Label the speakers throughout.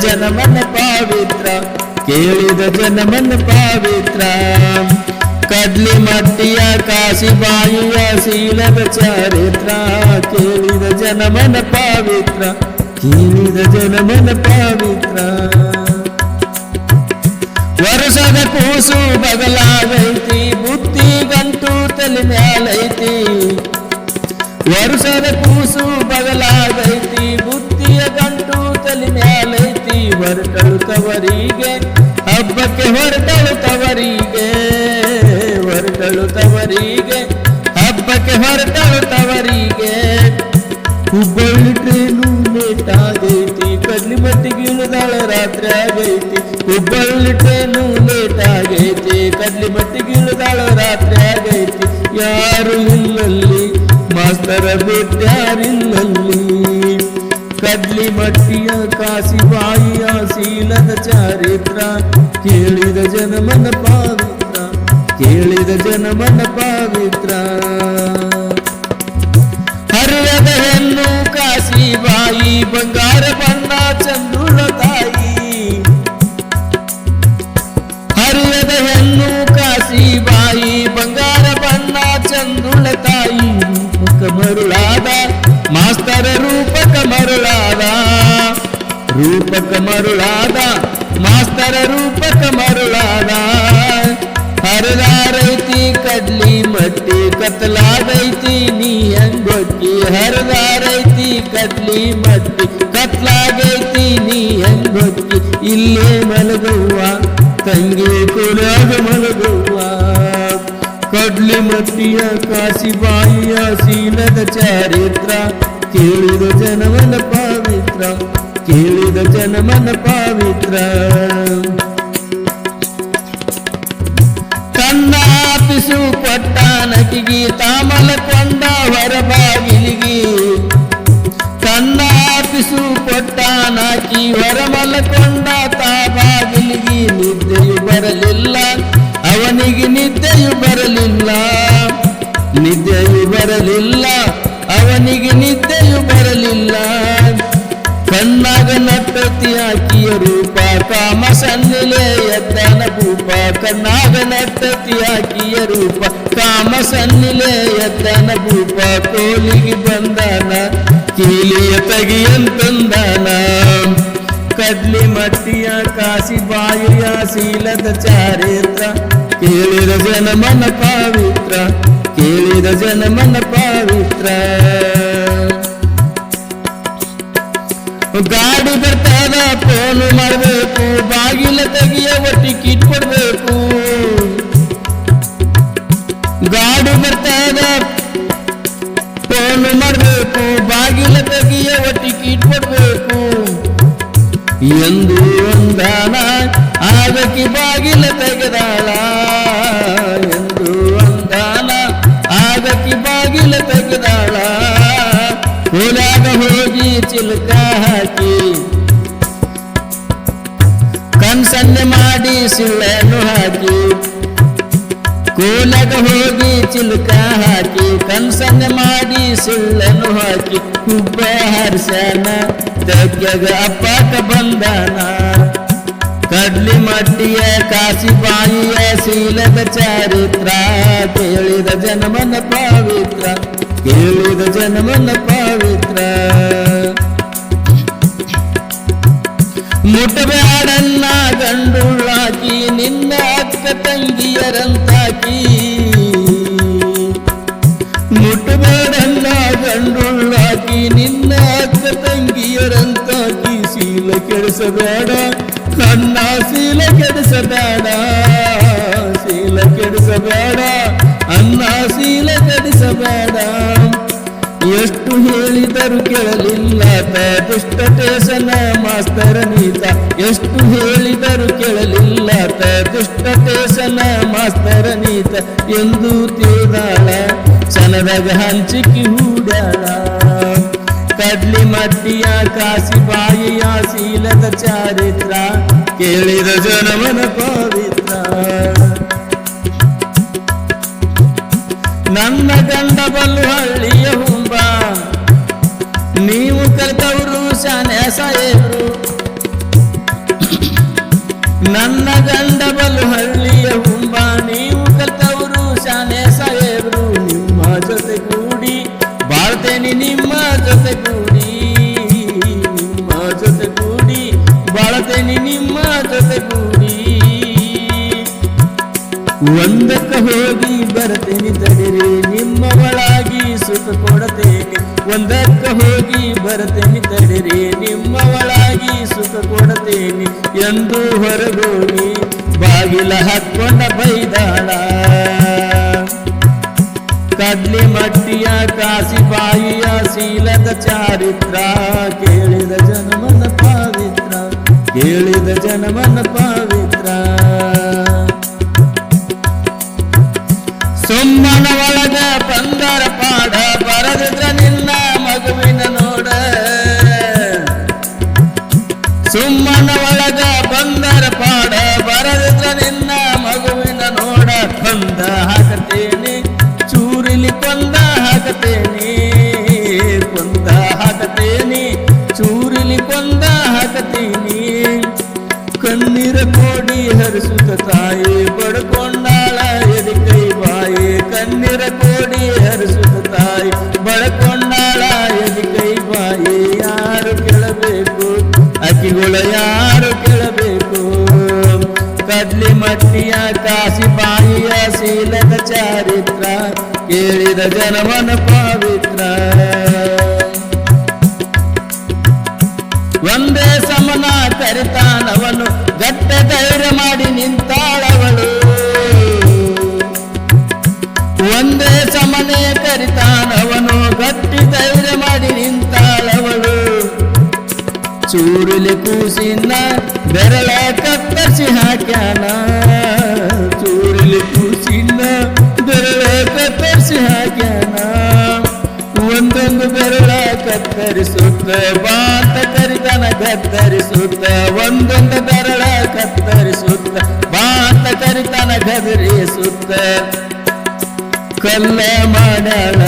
Speaker 1: ಜನಮನ ಪಾವಿತ್ರ, ಕೇಳಿದ ಜನಮನ ಪಾವಿತ್ರ. ಕಡ್ಲಿ ಮಟ್ಟಿಯ ಕಾಸಿಬಾಯಿಯ ಶೀಲದ ಚರಿತ್ರ, ಕೇಳಿದ ಜನಮನ ಪಾವಿತ್ರ, ಕೇಳಿದ ಜನಮನ ಪಾವಿತ್ರ. ವರ್ಷದ ಕೂಸು ಬಗಲಾಗೈತಿ ಬುತ್ತಿ ಗಂಟು ತಲೆ ಮ್ಯಾಲೈತಿ ವರ್ಷದ ಕೂಸು ಬಗಲಾಗೈತಿ ಬುತ್ತಿಯ ಗಂಟು ತವರಿಗೆ, ಹಬ್ಬಕ್ಕೆ ಹೊರಟಳು ತವರಿಗೆ ಹೊರಟಳು ತವರಿಗೆ, ಹಬ್ಬಕ್ಕೆ ಹೊರಟಳು ತವರಿಗೆ. ಹುಬ್ಬಳ್ಳಿ ಟ್ರೇನು ಲೇಟ್ ಆಗೈತಿ ಕಡ್ಲಿ ಮಟ್ಟಿಗೆ ಇಳಿದಾಳ ರಾತ್ರಿ ಆಗೈತಿ. ಹುಬ್ಬಳ್ಳಿ ಟ್ರೇನು ಲೇಟ್ ಆಗೈತಿ ಕಡ್ಲಿ ಮಟ್ಟಿಗೆ ಇಳಿದಾಳ ರಾತ್ರಿ ಆಗೈತಿ. ಯಾರು ಇಲ್ಲಲ್ಲಿ, ಮಾಸ್ತರ ಬಿಟ್ಟಾರಿಲ್ಲಲ್ಲಿ ಕಡ್ಲಿ ಮಟ್ಟಿಯ ಕಾಶಿ ಬಾಯಿಯ ಶೀಲದ ಚಾರಿತ್ರ, ಕೇಳಿದ ಜನಮನ ಪಾವಿತ್ರ, ಕೇಳಿದ ಜನಮನ ಪಾವಿತ್ರ. ಹರಿಯದ ಹೆಣ್ಣು ಕಾಶಿ ಬಾಯಿ, ಬಂಗಾರ ಬಣ್ಣ ಚಂದುಳ ತಾಯಿ. ಹರಿಯದ ಹೆಣ್ಣು ಕಾಶಿ ಬಾಯಿ, ಬಂಗಾರ ಬಣ್ಣ ಚಂದುಳ ತಾಯಿ. ಮರುಳಾದ ಮಾಸ್ತರ ರೂಪಕ ಮರುಳಾದ. ರೂಪಕ ಮರುಳಾದ. ಮಾಸ್ತರ ರೂಪಕ ಮರುಳಾದ. ಹರದಾರೈತಿ ಕಡ್ಲಿ ಮಟ್ಟಿ ಕತ್ಲಾಗೈತಿ ನೀ ಹೆಂಗೊಕ್ಕಿ ಹರದಾರೈತಿ ಕಡ್ಲಿ ಮಟ್ಟಿ ಕತ್ಲಾಗೈತಿ ನೀ ಹೆಂಗೊಕ್ಕಿ ಇಲ್ಲೇ ಮಲಗುವ ತಂಗಿ ಕುಲಾಗ ಮಲಗುವ ಕಡ್ಲಿ ಮಟ್ಟಿಯ ಕಾಶಿ ಬಾಯಿಯ ಶೀಲದ ಚಾರಿತ್ರ ಕೇಳಿದ ಜನಮನ ಪಾವಿತ್ರ, ಕೇಳಿದ ಜನಮನ ಪಾವಿತ್ರ. ತನ್ನ ಪಿಸು ಕೊಟ್ಟ ನಟಿಗಿ ತಾಮಲಕೊಂಡ ಹೊರಬಾಗಿಲಿಗಿ ತನ್ನ ಪಿಸು ಕೊಟ್ಟ ನಾಕಿ ಹೊರಮಲಕೊಂಡ ತಾ ಬಾಗಿಲಿಗಿ. ನಿದ್ದೆಯು ಬರಲಿಲ್ಲ, ಅವನಿಗೆ ನಿದ್ದೆಯು ಬರಲಿಲ್ಲ. ನಿದ್ದೆಯು ಬರಲಿಲ್ಲ ಅವನಿಗೆ ನಿದ್ದೆಯು ಬರಲಿಲ್ಲ. ಕಣ್ಣಾಗ ನಟ್ಟತಿ ಆಕಿಯ ರೂಪ, ಕಾಮ ಸನ್ನಿಲೆ ಎದ್ದನ ಭೂಪ ಕಣ್ಣಾಗ ನಟ್ಟತಿ ಆಕಿಯ ರೂಪ, ಕಾಮ ಸನ್ನಿಲೆ ಎದ್ದನ ಭೂಪ ಕೋಲಿಗೆ ಬಂದನ, ಕೀಲಿಯ ತೆಗಿಯಂತಂದನ ಕಡ್ಲಿ ಮಟ್ಟಿಯ ಕಾಸಿ ಬಾಯಿಯ ಶೀಲದ ಚಾರಿತ್ರ, ಕೇಳಿದ ಜನಮನ ಪಾವಿತ್ರ. ಕೇಳಿದ ಜನಮನ ಪಾವಿತ್ರ. ಗಾಡಿ ಬರ್ತಾನ ಫೋನ್ ಮಾಡಬೇಕು, ಬಾಗಿಲ ತೆಗಿಯ ಟಿಕೆಟ್ ಕೊಡಬೇಕು. ಗಾಡಿ ಬರ್ತಾನ ಫೋನ್ ಮಾಡಬೇಕು, ಬಾಗಿಲ ತೆಗಿಯ ಟಿಕೆಟ್ ಕೊಡಬೇಕು. ಎಂದು ಒಂದಾನ ಆಗಕ್ಕೆ ಬಾಗಿಲ ತೆಗೆದಾಳ. ಆಗಕ್ಕೆ ಬಾಗಿಲ ತೆಗೆದಾಳ ಕೋಲಾಗ ಹೋಗಿ ಚಿಲ್ಕ ಹಾಕಿ ಕನ್ಸನ್ನೆ ಮಾಡಿ ಸಿಳ್ಳೆನು ಹಾಕಿ ಕೋಲಗ ಹೋಗಿ ಚಿಲ್ಕ ಹಾಕಿ ಕನ್ಸನ್ನೆ ಮಾಡಿ ಸಿಳ್ಳೆನು ಹಾಕಿ ಹುಬ್ಬ ಹರ್ಸನ ತಗ್ಗಗ ಅಪ್ಪಕ ಬಂದನ ಕಡ್ಲಿ ಮಟ್ಟಿಯ ಕಾಸಿ ಬಾಯಿಯ ಶೀಲದ ಚಾರಿತ್ರ, ಕೇಳಿದ ಜನ್ಮನ ಪಾವಿತ್ರ, ಕೇಳಿದ ಜನ್ಮನ ಪಾವಿತ್ರ. ಮುಟಬೇಡನ್ನ ಗಂಡುಳ್ಳಾಕಿ, ನಿನ್ನ ಅಕ್ಕ ತಂಗಿಯರಂತಾಕಿ. ಮುಟಬೇಡನ್ನ ಗಂಡುಳ್ಳಾಕಿ, ನಿನ್ನ ಅಕ್ಕ ತಂಗಿಯರಂತಾಕಿ. ಶೀಲ ಕೆಡಿಸಬೇಡ ನನ್ನ ಶೀಲ ಕೆಡಿಸಬೇಡ ಶೀಲ ಕೆಡಿಸಬೇಡ ಅನ್ನ ಶೀಲ ಕೆಡಿಸಬೇಡ. ಎಷ್ಟು ಹೇಳಿದರು ಕೇಳಲಿಲ್ಲ ತ ದುಷ್ಟಟೇಸನ ಮಾಸ್ತರ ನೀತ. ಎಷ್ಟು ಹೇಳಿದರು ಕೇಳಲಿಲ್ಲ ತ ದುಷ್ಟಟೇಸನ ಮಾಸ್ತರ ನೀತ. ಎಂದು ತಿಳಿದಾಳ ಚನದಾಗ ಹಂಚಿಕೆ ಹೂಡ್ಯಾಳ. ಕಡ್ಲಿ ಮಟ್ಟಿಯ ಕಾಸಿ ಬಾಯಿಯ ಶೀಲದ ಚಾರಿತ್ರ, ಕೇಳಿದ ಜನಮನ ಪವಿತ್ರ. ನನ್ನ ಗಂಡ ಬಲ್ಲು ಹಳ್ಳಿಯ ಹುಂಬ, ನೀವು ಕರೆದವರು ಶಾನೆ ನನ್ನ ಗಂಡ ಬಲ್ಲು ಹಳ್ಳಿಯ ಹುಂಬ, ನೀವು ನಿಮ್ಮ ಜೊತೆ ಕೂಡಿ, ನಿಮ್ಮ ಜೊತೆ ಕೂಡಿ, ಬಾಳ್ತೇನೆ, ನಿಮ್ಮ ಜೊತೆ ಕೂಡಿ. ಒಂದಕ್ಕ ಹೋಗಿ ಬರತೇನಿ ತಡಿರಿ ನಿಮ್ಮ ಒಳಾಗಿ ಸುಖ ಕೊಡತೇನೆ. ಒಂದಕ್ಕ ಹೋಗಿ ಬರತೇನಿ ತಡಿರಿ ನಿಮ್ಮ ಒಳಾಗಿ ಸುಖ ಕೊಡತೇನೆ. ಎಂದು ಹೊರಗೋಗಿ ಬಾಗಿಲ ಹಾಕೊಂಡ ಬೈದಾಳ. ಕಡ್ಲಿ ಮಟ್ಟಿಯ ಕಾಸಿ ಬಾಯಿಯ ಶೀಲದ ಚಾರಿತ್ರ. ಕೇಳಿದ ಜನಮನ ಪಾವಿತ್ರ ಕೇಳಿದ ಜನಮನ ಪಾವಿತ್ರ. ಸುಮ್ಮನ ಹಾಕತೇನೆ, ಕೊಂದ ಹಾಕತೇನೆ, ಚೂರಿಲಿ ಕೊಂದ ಹಾಕತೇನೆ. ಕಣ್ಣೀರ ಕೋಡಿ ಹರಿಸುತ್ತ ತಾಯಿ, ಬಡ್ಕೊಂಡಾಳ ಎದಿ ಕೈ ಬಾಯಿ. ಕಣ್ಣೀರ ಕೋಡಿ ಹರಿಸುತ್ತ ತಾಯಿ, ಬಡ್ಕೊಂಡಾಳ ಎದಿ ಕೈ ಬಾಯಿ. ಯಾರು ಕೇಳಬೇಕು? ಅಕ್ಕಿಗಳ ಯಾರು ಕೇಳಬೇಕು? ಕಡ್ಲಿ ಮಟ್ಟಿಯ ಕಾಸಿ ಕೇಳಿದ ಜನವನ ಪಾವಿತ್ರ. ಒಂದೇ ಸಮನ ಕರಿತಾನವನು, ಗಟ್ಟ ಧೈರ್ಯ ಮಾಡಿ ನಿಂತಾಳವಳು. ಒಂದೇ ಸಮನೆ ಕರಿತಾನವನು, ಗಟ್ಟಿ ಧೈರ್ಯ ಮಾಡಿ ನಿಂತಾಳವಳು. ಚೂರುಲಿ ಕೂಸಿನ ಬೆರಳ ಕತ್ತರಿಸಿ ಹಾಕ್ಯಾನ. ಕತ್ತರಿಸುತ್ತ, ಬಾತ ಕರಿತನ ಕತ್ತರಿಸುತ್ತ ಒಂದೊಂದು ಬೆರಳ ಕತ್ತರಿಸುತ್ತ, ಬಾತ ಕರಿತನ ಗದರಿಸುತ್ತ. ಕಲ್ಲ ಮಾಡಾಳ,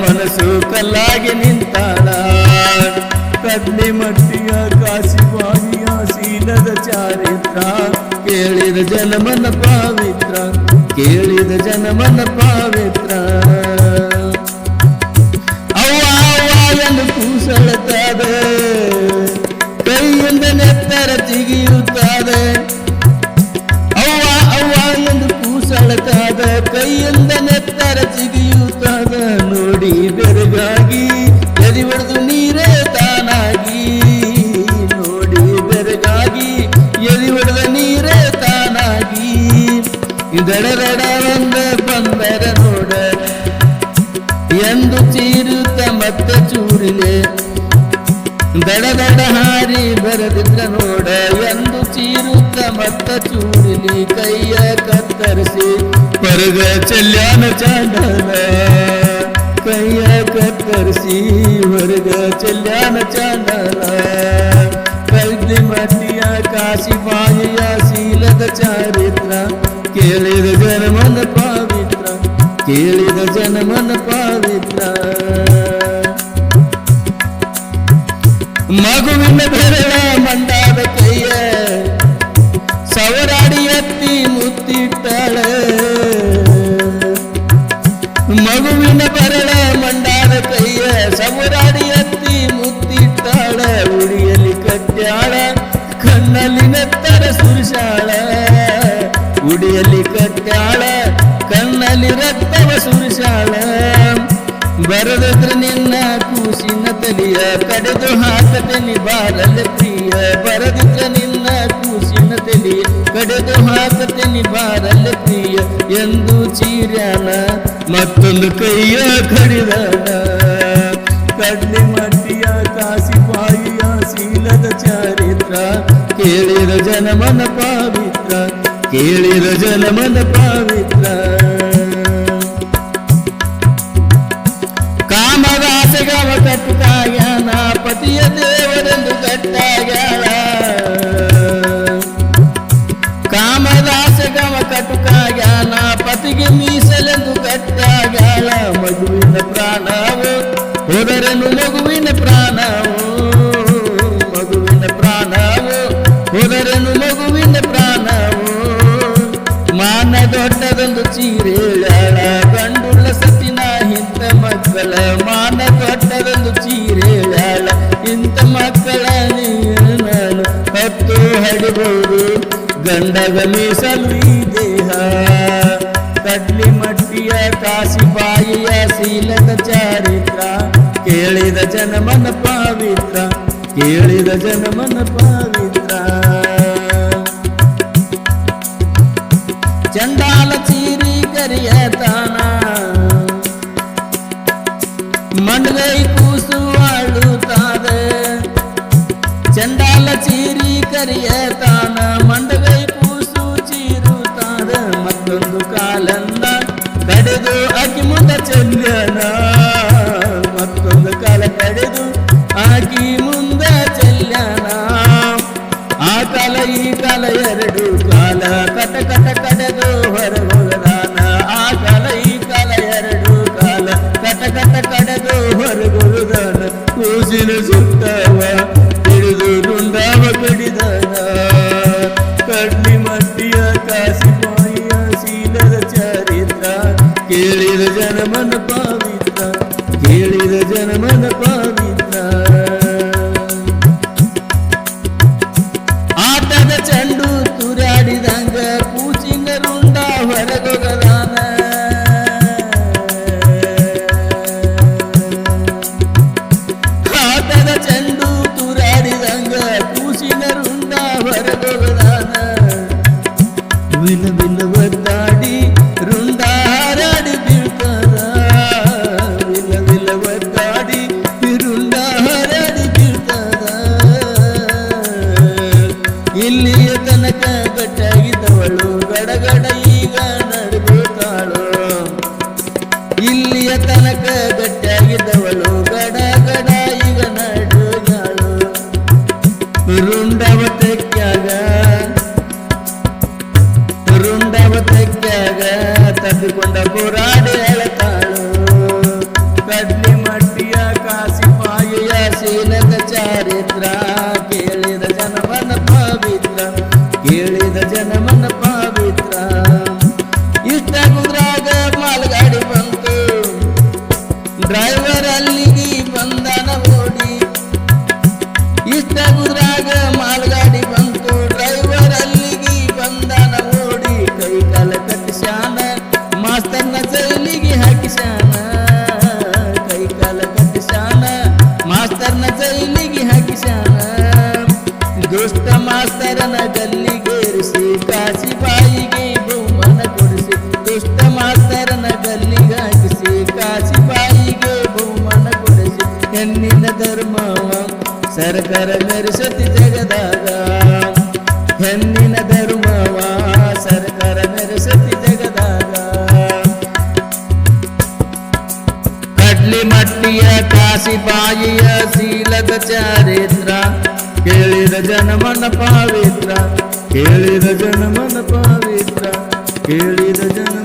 Speaker 1: ಮನಸ್ಸು ಕಲ್ಲಾಗಿ ನಿಂತಾಳ. ಕಡ್ಲಿ ಮಟ್ಟಿಯ ಕಾಸಿ ಬಾಯಿಯ ಶೀಲದ ಚಾರಿತ್ರ. ಕೇಳಿದ ಜನಮನ ಪಾವಿತ್ರ, ಕೇಳಿದ ಜನಮನ ಪವಿತ್ರ. ಕೂಸಳುತ್ತದೆ ಕೈಯಿಂದ ನೆತ್ತರ ಜಿಗಿಯುತ್ತದೆ ಅವ್ವ ಅವ್ವ ಎಂದು ಕೂಸಳತಾದ ಕೈಯಿಂದ ನೆತ್ತರ ಜಿಗಿಯುತ್ತಾದ ನೋಡಿ ಬೆರಗಾಗಿ, ಎದಿ ಹೊಡೆದು ನೀರೇ ತಾನಾಗಿ. ನೋಡಿ ಬೆರಗಾಗಿ, ಎದಿ ಹೊಡೆದ ನೀರೇ ತಾನಾಗಿ. ದಡದಡ ಒಂದ ಬಂದರ ನೋಡ. ಎಂದು ಚೀರುತ್ತ ಮತ್ತೆ ಚೂರಿಲೆ ದಡ ದಡ ಹಾರಿ ಬರದಿದ್ರ ನೋಡ ಎಂದು ಚೀರುತ್ತ ಮತ್ತ ಚೂರಿಲಿ ಕೈಯ ಕತ್ತರಿಸಿ ಹೊರಗ ಚೆಲ್ಯಾನ ಚಾಂಡಲ ಕೈಯ ಕತ್ತರಿಸಿ ಹೊರಗ ಚೆಲ್ಯಾನ ಚಾಂಡಲ ಕಲ್ದಿ ಮಟ್ಟಿಯ ಕಾಶಿ ಬಾಯಿಯ ಶೀಲದ ಚಾರಿತ್ರ ಕೇಳಿದ ಜನಮನ ಪವಿತ್ರ ಕೇಳಿದ ಜನಮನ ಪವಿತ್ರ என்ன பெருவ மண்டாத கைய சவராடி எத்தி முத்திட்டாள. மகுவின பரள மண்டாத கைய சவராடி எத்தி முத்திட்டாள. உரியலி கட்டாள கண்ணலின தர சுருஷாள. உடியலி கட்டாள ಬರದದ್ರ ನಿನ್ನ ಕೂಸಿನ ತಲಿಯ ಕಡೆದು ಹಾಕತನಿ ಬಾರಲ್ಲ ಪ್ರಿಯ. ಬರದಿದ್ರ ನಿನ್ನ ಕೂಸಿನ ತಲಿಯ ಕಡೆದು ಹಾಕತನಿ ಬಾರಲ್ಲ ಪ್ರಿಯ. ಎಂದು ಚೀರ್ಯಾನ ಮತ್ತೊಂದು ಕೈಯ ಕಡಿದಾನ. ಕಡ್ಲಿ ಮಟ್ಟಿಯ ಕಾಸಿ ಬಾಯಿಯ ಶೀಲದ ಚಾರಿತ್ರ. ಕೇಳಿದ ಜನಮನ ಪಾವಿತ್ರ, ಕೇಳಿದ ಜನಮನ ಪವಿತ್ರ. ಲಾಲ ಚೀರಿ ಕರಿಯ ತಾನ ಮಂಡಗೈ ಕೂಸು ಅಳುತ್ತಾದ ಚಂಡಾಲ ಚೀರಿ ಕರಿಯ ತಾನ ಕೈ ಕಲೆಯರಡು ಕಾಲ ಕಟ ಕಟ ಕಡೆದು ಹೊರಗುದಾನ ಆ ಕಲೈ ಈ ಕಾಲ ಕಟ ಕಟ ಕಡೆದು ಹೊರಗುದಾನ ಕೂಸಿನ ಸುತ್ತವ ಹಿಡಿದು ರುಂಡಾವ ಕಡಿದಾನ ಕಡ್ಲಿ ಮಟ್ಟಿಯ ಕಾಸಿ ಮಾಯ ಸೀಲದ ಚರಿತ್ರ ಕೇಳಿದ ಜನಮನ ಪಾವಿತ್ರ ಕೇಳಿದ ಜನಮನ ಪಾವಿತ್ರ தப்பி கொண்ட போராடு ಸರ್ಕಾರ ಮೆರೆಸುತ್ತಿ ಜಗದಾಗ. ಹೆಣ್ಣಿನ ಧರ್ಮವ ಸರ್ಕಾರ ಮೆರೆಸುತ್ತಿ ಜಗದಾಗ. ಕಡ್ಲಿ ಮಟ್ಟಿಯ ಕಾಶಿಬಾಯಿಯ ಶೀಲದ ಚಾರಿತ್ರ, ಕೇಳಿದ ಜನಮನ ಪಾವಿತ್ರ, ಕೇಳಿದ ಜನಮನ ಪಾವಿತ್ರ, ಕೇಳಿದ ಜನ